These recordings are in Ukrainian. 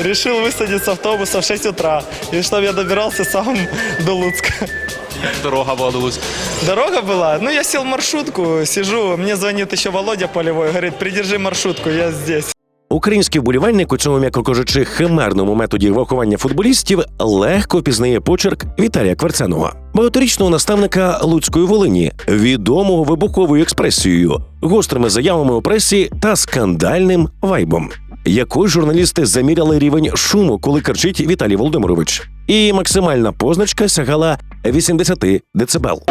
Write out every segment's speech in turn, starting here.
решил высадить с автобуса в 6 утра, и чтобы я добирался сам до Луцка. Дорога була до Луцька. Дорога была, ну я сел в маршрутку, сижу, мне звонит еще Володя Полевой, говорит, придержи маршрутку, я здесь. Український вболівальник у цьому, м'яко кажучи, химерному методі виховання футболістів легко пізнає почерк Віталія Кверценого, багаторічного наставника Луцької Волині, відомого вибуховою експресією, гострими заявами у пресі та скандальним вайбом. якою журналісти заміряли рівень шуму, коли кричить Віталій Володимирович, і максимальна позначка сягала 80 децибел.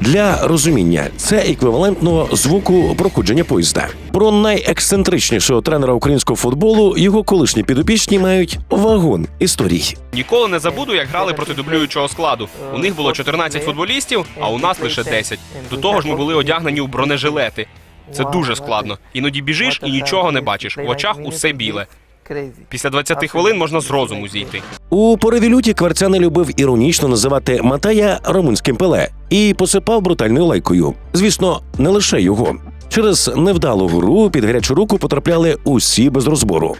Для розуміння це еквівалентно звуку проходження поїзда. Про найексцентричнішого тренера українського футболу його колишні підопічні мають вагон історій. Ніколи не забуду, як грали проти дублюючого складу. У них було 14 футболістів, а у нас лише 10. До того ж, ми були одягнені у бронежилети. Це дуже складно. Іноді біжиш і нічого не бачиш. В очах усе біле. Після 20 хвилин можна з розуму зійти. У пориві люті Кварця не любив іронічно називати Матая румунським пеле і посипав брутальною лайкою. Звісно, не лише його. Через невдалу гру під гарячу руку потрапляли усі без розбору.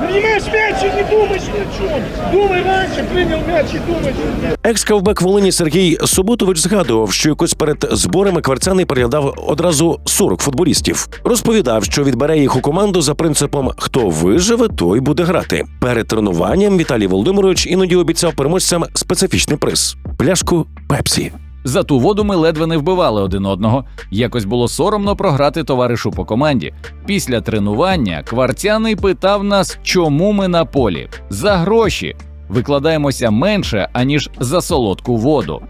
Принимаешь мяч и не думаешь ни о. Думай раньше, принял мяч и думаешь. Екс-кавбек Волині Сергій Суботович згадував, що якось перед зборами кварцяний переглядав одразу 40 футболістів. Розповідав, що відбере їх у команду за принципом хто виживе, той буде грати. Перед тренуванням Віталій Володимирович іноді обіцяв переможцям специфічний приз пляшку Пепсі. За ту воду ми ледве не вбивали один одного. Якось було соромно програти товаришу по команді. Після тренування кварцяний питав нас, чому ми на полі. За гроші викладаємося менше, аніж за солодку воду.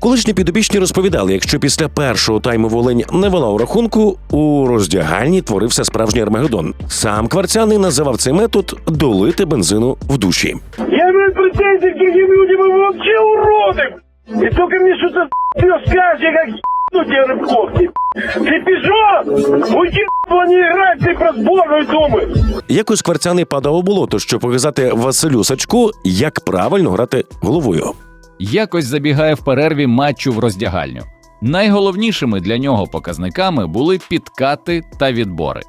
Колишні підопічні розповідали, якщо після першого тайму Волинь не вела у рахунку, у роздягальні творився справжній армагеддон. Сам кварцяний називав цей метод долити бензину в душі. Я имею претензии к этим людям, вы вообще уроды. И только мне что-то ты скажешь, я как ну тебе рыбковки. Ты пижон! Уйди, а не играть, ты про сборную думаешь. Якось кварцяний падав у болото, щоб показати Василю Сачку, як правильно грати головою. Якось забігає в перерві матчу в роздягальню. Найголовнішими для нього показниками були підкати та відбори.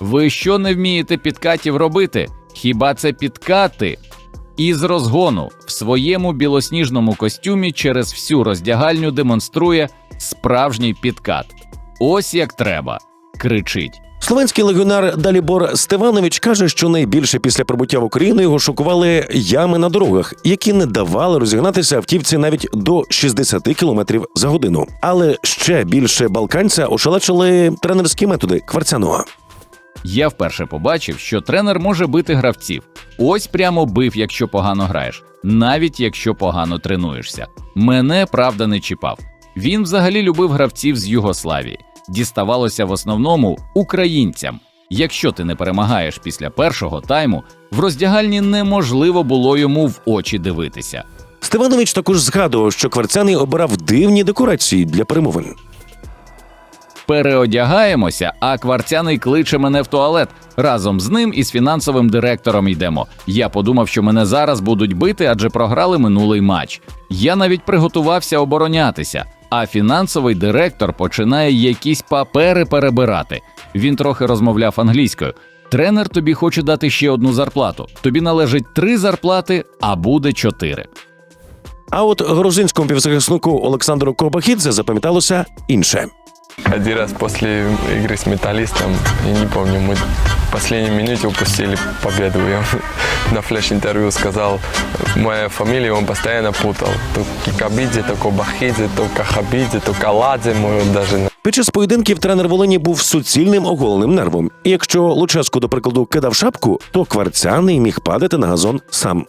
Ви що не вмієте підкатів робити? Хіба це підкати? Із розгону в своєму білосніжному костюмі через всю роздягальню демонструє справжній підкат. Ось як треба. кричить. Словенський легіонер Далібор Стеванович каже, що найбільше після прибуття в Україну його шокували ями на дорогах, які не давали розігнатися автівці навіть до 60 км за годину. Але ще більше балканця ошелечили тренерські методи Кварцяного. Я вперше побачив, що тренер може бити гравців. Ось прямо бив, якщо погано граєш, навіть якщо погано тренуєшся. Мене правда не чіпав. Він взагалі любив гравців з Югославії. Діставалося в основному українцям. Якщо ти не перемагаєш після першого тайму, в роздягальні неможливо було йому в очі дивитися. Стеванович також згадував, що Кварцяний обирав дивні декорації для перемовин. Переодягаємося, а кварцяний кличе мене в туалет. Разом з ним і з фінансовим директором йдемо. Я подумав, що мене зараз будуть бити, адже програли минулий матч. Я навіть приготувався оборонятися, а фінансовий директор починає якісь папери перебирати. Він трохи розмовляв англійською. Тренер тобі хоче дати ще одну зарплату. Тобі належить три зарплати, а буде чотири. А от грузинському півзахиснику Олександру Кобахідзе запам'яталося інше. Один раз после игры с металлистом, я не помню, мы в последней минуте упустили победу. И он на флеш-интервью сказал мою фамилию, он постоянно путал. То Кикабидзе, то Кобахидзе, то Кахабидзе, то Каладзе, он даже Під час поєдинків тренер Волині був суцільним оголеним нервом. І якщо Луческу, до прикладу, кидав шапку, то кварцяний міг падати на газон сам.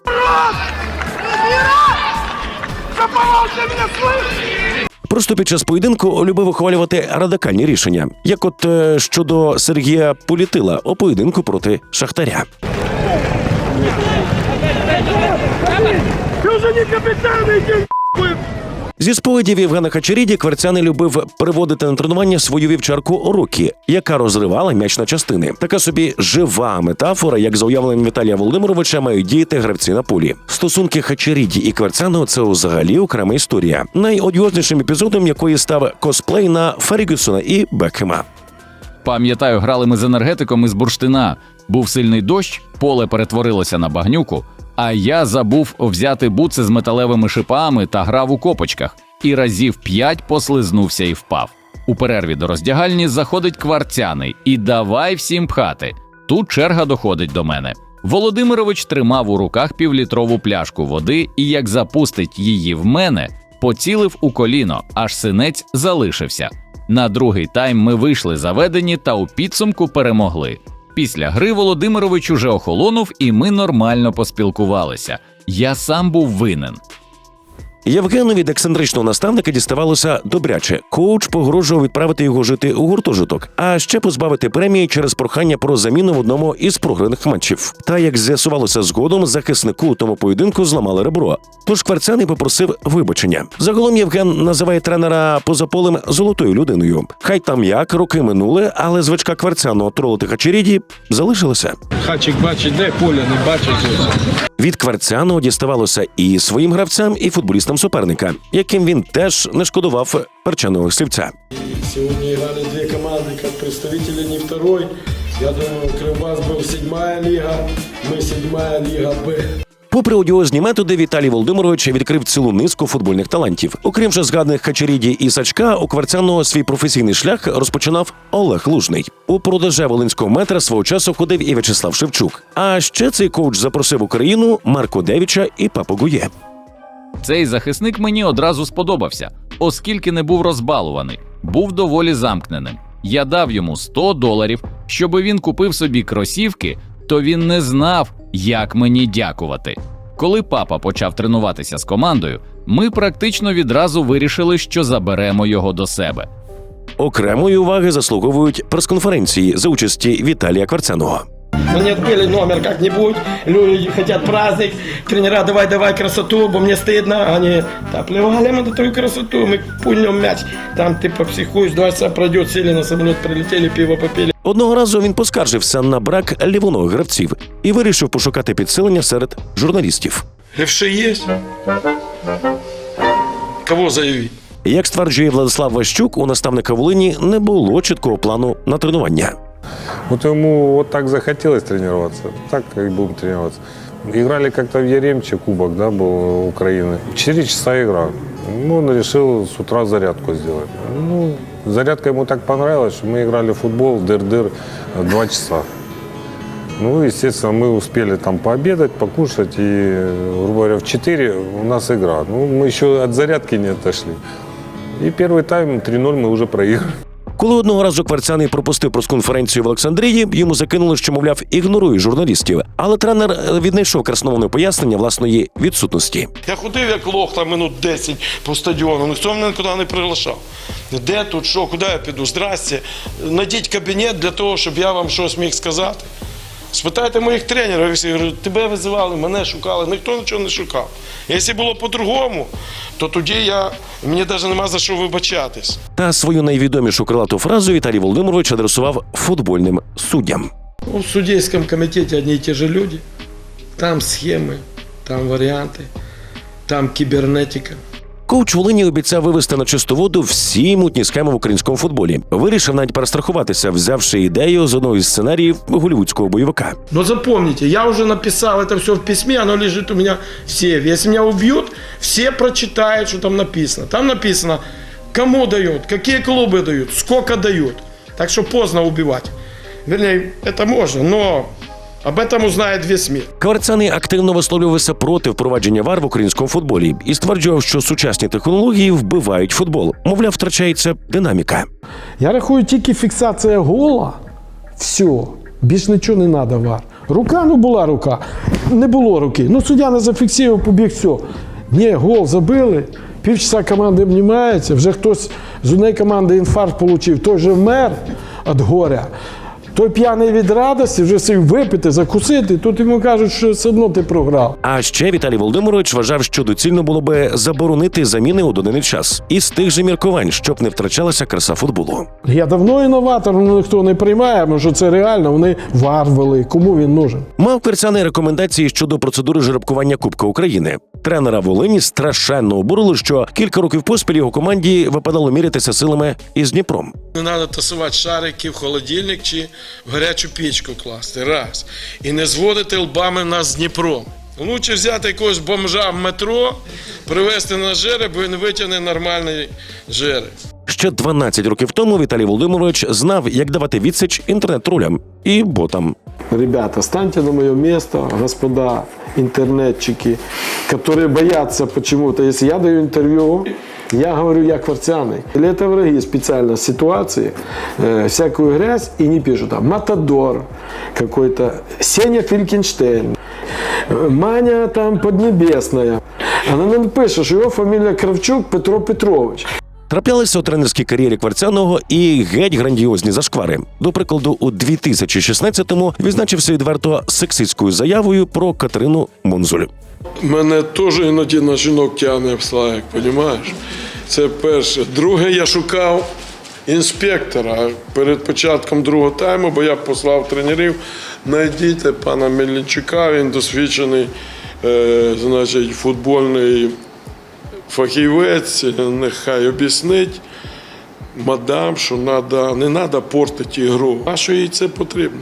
Просто під час поєдинку любив ухвалювати радикальні рішення, як от е, щодо Сергія Політила у поєдинку проти Шахтаря. Ты вже не капітан, нахуй. Зі спогадів Євгена Хачеріді Кварцяний любив приводити на тренування свою вівчарку Рокі, яка розривала м'яч на частини. Така собі жива метафора, як за уявленням Віталія Володимировича мають діяти гравці на полі. Стосунки Хачеріді і Кварцяного це взагалі окрема історія. Найодіознішим епізодом якої став косплей на Ферігюсона і Бекхема. Пам'ятаю, грали ми з енергетиком із бурштина. Був сильний дощ, поле перетворилося на багнюку, а я забув взяти буци з металевими шипами та грав у копочках, і разів п'ять послизнувся і впав. У перерві до роздягальні заходить кварцяний і давай всім пхати. Тут черга доходить до мене. Володимирович тримав у руках півлітрову пляшку води і, як запустить її в мене, поцілив у коліно, аж синець залишився. На другий тайм ми вийшли заведені та у підсумку перемогли. Після гри Володимирович уже охолонув, і ми нормально поспілкувалися. Я сам був винен. Євгену від ексцентричного наставника діставалося добряче. Коуч погрожував відправити його жити у гуртожиток, а ще позбавити премії через прохання про заміну в одному із програних матчів. Та як з'ясувалося згодом, захиснику у тому поєдинку зламали ребро. Тож Кварцяний попросив вибачення. Загалом Євген називає тренера поза полем золотою людиною. Хай там як роки минули, але звичка Кварцяного тролити Хачеріді залишилася. Хачик бачить, де поля не бачить. Від Кварцяного діставалося і своїм гравцям, і футболістам суперника, яким він теж не шкодував перчаного слівця. Сегодня играли две команды, как представители не второй. Я думаю, Кривбас был седьмая лига, мы седьмая лига Б. Попри одіозні методи, Віталій Володимирович відкрив цілу низку футбольних талантів. Окрім вже згаданих Хачеріді і Сачка, у Кварцяного свій професійний шлях розпочинав Олег Лужний. У продаже волинського метра свого часу ходив і В'ячеслав Шевчук. А ще цей коуч запросив Україну Марко Девіча і Папу Гує. Цей захисник мені одразу сподобався, оскільки не був розбалуваний, був доволі замкненим. Я дав йому 100 доларів, щоби він купив собі кросівки, то він не знав, як мені дякувати. Коли папа почав тренуватися з командою, ми практично відразу вирішили, що заберемо його до себе. Окремої уваги заслуговують прес-конференції за участі Віталія Кварцяного. Мы не отбили номер как-нибудь, люди хотят праздник, тренера давай-давай красоту, бо мне стыдно. Они, да плевали мы на твою красоту, мы пульнем мяч, там ты попсихуешь, два часа пройдет, сели на самолет, прилетели, пиво попили. Одного разу він поскаржився на брак лівоногих гравців і вирішив пошукати підсилення серед журналістів. Левши есть? Кого заявить? Як стверджує Владислав Ващук, у наставника Волині не було чіткого плану на тренування. Вот ему вот так захотелось тренироваться, так и будем тренироваться. Играли как-то в Яремче, кубок, да, был Украины. Четыре часа игра. Ну, он решил с утра зарядку сделать. Ну, зарядка ему так понравилась, что мы играли в футбол, дыр-дыр, два часа. Ну, естественно, мы успели там пообедать, покушать, и, грубо говоря, в 4 у нас игра. Ну, мы еще от зарядки не отошли. И первый тайм 3-0 мы уже проиграли. Коли одного разу Кварцяний пропустив прес-конференцію в Олександрії, йому закинули, що, мовляв, ігнорує журналістів. Але тренер е, віднайшов красномовне пояснення власної відсутності. Я ходив як лох там минут 10 по стадіону, ніхто мене нікуди не приглашав. Де тут, що, куди я піду? Здрасте. Найдіть кабінет для того, щоб я вам щось міг сказати. Спитайте моїх тренерів, я говорю, тебе визивали, мене шукали, ніхто нічого не шукав. Якщо було по-другому, то тоді я, мені навіть нема за що вибачатись. Та свою найвідомішу крилату фразу Віталій Володимирович адресував футбольним суддям. В судейском комитете одни и те же люди. Там схемы, там варианты, там кибернетика. Коуч Волині обіцяв вивести на чисту воду всі мутні схеми в українському футболі. Вирішив навіть перестрахуватися, взявши ідею з одного із сценаріїв голівудського бойовика. Но запомните, я уже написал это все в письме, оно лежит у меня в сейве. Если меня убьют, все прочитают, что там написано. Там написано, кому дают, какие клубы дают, сколько дают. Так что поздно убивать. Вернее, это можно, но об этом узнает весь мир. Кварцяний активно висловлювався проти впровадження вар в українському футболі і стверджував, що сучасні технології вбивають футбол. Мовляв, втрачається динаміка. Я рахую, тільки фіксація гола. Все. Більш нічого не треба вар. Рука, ну була рука. Не було руки. Ну суддя не зафіксував, побіг, все. Ні, гол забили. Півчаса команда обнімається, вже хтось з однієї команди інфаркт отримав, той же вмер від горя. Той п'яний від радості вже сів випити, закусити. Тут йому кажуть, що все одно ти програв. А ще Віталій Володимирович вважав, що доцільно було би заборонити заміни у доданий час із тих же міркувань, щоб не втрачалася краса футболу. Я давно інноватор, ну ніхто не приймає, тому що це реально. Вони вар вели. Кому він нужен? Мав Кверцяний рекомендації щодо процедури жеребкування Кубка України. Тренера Волині страшенно обурило, що кілька років поспіль його команді випадало мірятися силами із Дніпром. Не треба тасувати шарики в холодильник чи в гарячу пічку класти. Раз. І не зводити лбами нас з Дніпром. Лучше взяти якогось бомжа в метро, привезти на жереб, бо він витягне нормальний жереб. Ще 12 років тому Віталій Володимирович знав, як давати відсіч інтернет-тролям і ботам. Ребята, станьте на моє місце, господа интернетчики, которые боятся почему-то. Если я даю интервью, я говорю, я кварцяный. Или это враги специально с ситуации, э, всякую грязь и не пишут там Матадор какой-то, Сеня Фелькенштейн, э, Маня там Поднебесная. Она нам пишет, что его фамилия Кравчук Петро Петрович. Траплялися у тренерській кар'єрі Кварцяного і геть грандіозні зашквари. До прикладу, у 2016-му відзначився відверто сексистською заявою про Катерину Монзуль. Мене теж іноді на жінок тягне в слайк, розумієш? Це перше. Друге, я шукав інспектора перед початком другого тайму, бо я послав тренерів. Найдіть пана Мельничука, він досвідчений е, значить, футбольний фахівець, нехай об'яснить мадам, що надо, не треба портити ігру. А що їй це потрібно?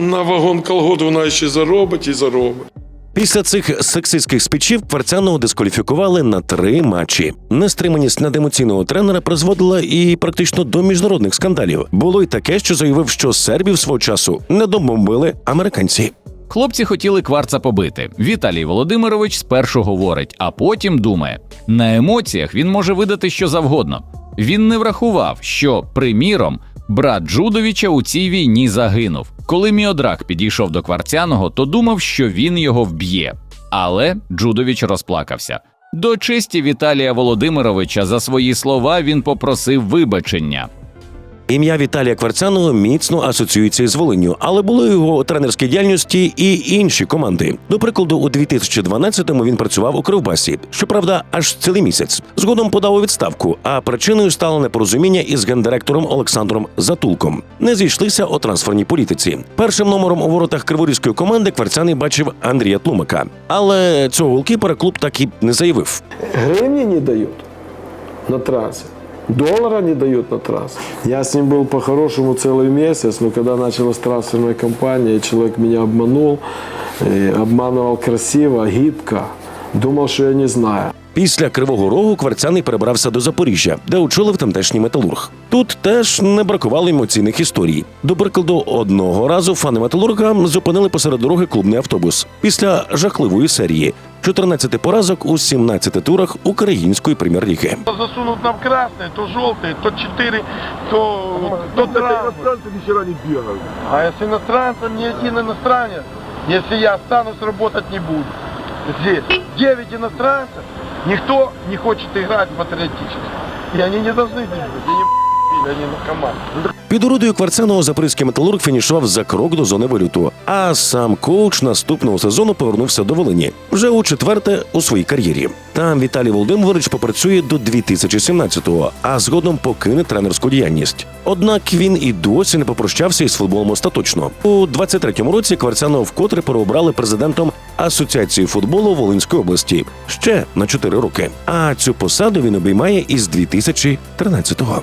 На вагон колгот вона ще заробить і заробить. Після цих сексистських спічів Кварцяного дискваліфікували на три матчі. Нестриманість надемоційного тренера призводила і практично до міжнародних скандалів. Було й таке, що заявив, що сербів свого часу не добомбили американці. Хлопці хотіли кварца побити. Віталій Володимирович спершу говорить, а потім думає: на емоціях він може видати що завгодно. Він не врахував, що, приміром, брат Джудовича у цій війні загинув. Коли Міодрак підійшов до кварцяного, то думав, що він його вб'є. Але Джудович розплакався. До честі Віталія Володимировича за свої слова він попросив вибачення. Ім'я Віталія Кварцяного міцно асоціюється із Волинню, але було у його тренерській діяльності і інші команди. До прикладу, у 2012-му він працював у Кривбасі. Щоправда, аж цілий місяць. Згодом подав у відставку, а причиною стало непорозуміння із гендиректором Олександром Затулком. Не зійшлися у трансферній політиці. Першим номером у воротах криворізької команди Кварцяний бачив Андрія Тлумака. Але цього голкіпера клуб так і не заявив. Гривни не дают на трассе Доллара не дают на трассе. Я с ним был по-хорошему целый месяц, но когда началась трансферная кампания, и человек меня обманул, и обманывал красиво, гибко, думал, что я не знаю. Після Кривого Рогу Кварцяний перебрався до Запоріжжя, де очолив тамтешній металург. Тут теж не бракувало емоційних історій. До прикладу, одного разу фани металурга зупинили посеред дороги клубний автобус після жахливої серії 14 поразок у 17 турах української прем'єр-ліги. Засунут нам красные, то желтые, то четыре, то, то иностранцы ни хера не бегают. А если иностранцам ни один иностранец, если я останусь, работать не буду. Здесь 9 иностранцев, никто не хочет играть патриотически. И они не должны бегать, они не они наркоманы. Під орудою Кварцяного запорізький металург фінішував за крок до зони вилюту. А сам коуч наступного сезону повернувся до Волині вже у четверте у своїй кар'єрі. Там Віталій Володимирович попрацює до 2017-го, а згодом покине тренерську діяльність. Однак він і досі не попрощався із футболом остаточно. У 23-му році Кварцяного вкотре переобрали президентом Асоціації футболу Волинської області ще на 4 роки. А цю посаду він обіймає із 2013-го.